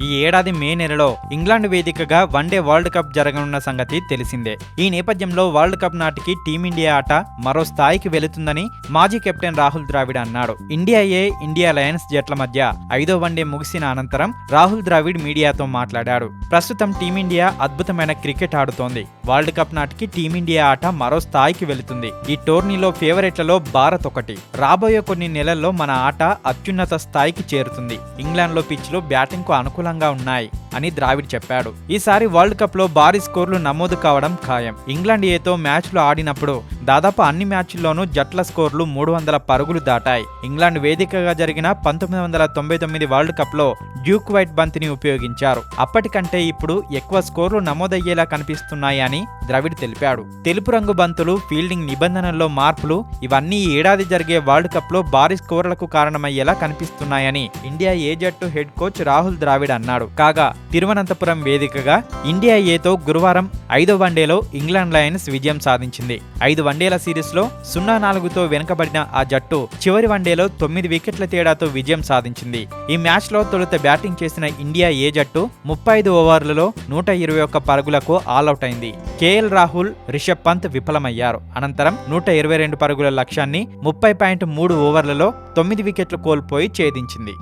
ఈ ఏడాది మే నెలలో ఇంగ్లాండ్ వేదికగా వన్డే వరల్డ్ కప్ జరగనున్న సంగతి తెలిసిందే. ఈ నేపథ్యంలో వరల్డ్ కప్ నాటికి టీమిండియా ఆట మరో స్థాయికి వెళుతుందని మాజీ కెప్టెన్ రాహుల్ ద్రావిడ్ అన్నాడు. ఇండియా ఏ ఇండియా లయన్స్ జట్ల మధ్య ఐదో వన్డే ముగిసిన అనంతరం రాహుల్ ద్రావిడ్ మీడియాతో మాట్లాడాడు. ప్రస్తుతం టీమిండియా అద్భుతమైన క్రికెట్ ఆడుతోంది. వరల్డ్ కప్ నాటికి టీమిండియా ఆట మరో స్థాయికి వెళుతుంది. ఈ టోర్నీలో ఫేవరెట్లలో భారత్ ఒకటి. రాబోయే కొన్ని నెలల్లో మన ఆట అత్యున్నత స్థాయికి చేరుతుంది. ఇంగ్లాండ్లో పిచ్లో బ్యాటింగ్కు అనుకూల lăng Kulangaon này. అని ద్రావిడ్ చెప్పాడు. ఈసారి వరల్డ్ కప్లో భారీ స్కోర్లు నమోదు కావడం ఖాయం. ఇంగ్లాండ్ ఏతో మ్యాచ్లు ఆడినప్పుడు దాదాపు అన్ని మ్యాచ్ల్లోనూ జట్ల స్కోర్లు మూడు వందల పరుగులు దాటాయి. ఇంగ్లాండ్ వేదికగా జరిగిన పంతొమ్మిది వందల తొంభై తొమ్మిది వరల్డ్ కప్లో డ్యూక్ వైట్ బంతిని ఉపయోగించారు. అప్పటికంటే ఇప్పుడు ఎక్కువ స్కోర్లు నమోదయ్యేలా కనిపిస్తున్నాయని ద్రవిడ్ తెలిపాడు. తెలుపు రంగు బంతులు ఫీల్డింగ్ నిబంధనల్లో మార్పులు ఇవన్నీ ఏడాది జరిగే వరల్డ్ కప్లో భారీ స్కోర్లకు కారణమయ్యేలా కనిపిస్తున్నాయని ఇండియా ఏ జట్టు హెడ్ కోచ్ రాహుల్ ద్రావిడ్ అన్నాడు. కాగా తిరువనంతపురం వేదికగా ఇండియా ఏతో గురువారం ఐదో వన్డేలో ఇంగ్లాండ్ లయన్స్ విజయం సాధించింది. ఐదు వన్డేల సిరీస్లో సున్నా నాలుగుతో వెనుకబడిన ఆ జట్టు చివరి వన్డేలో తొమ్మిది వికెట్ల తేడాతో విజయం సాధించింది. ఈ మ్యాచ్లో తొలుత బ్యాటింగ్ చేసిన ఇండియా ఏ జట్టు ముప్పై ఐదు ఓవర్లలో నూట ఇరవై ఒక్క పరుగులకు ఆల్అవుట్ అయింది. కేఎల్ రాహుల్ రిషబ్ పంత్ విఫలమయ్యారు. అనంతరం నూట ఇరవై రెండు పరుగుల లక్ష్యాన్ని ముప్పై పాయింట్ మూడు ఓవర్లలో తొమ్మిది వికెట్లు కోల్పోయి ఛేదించింది.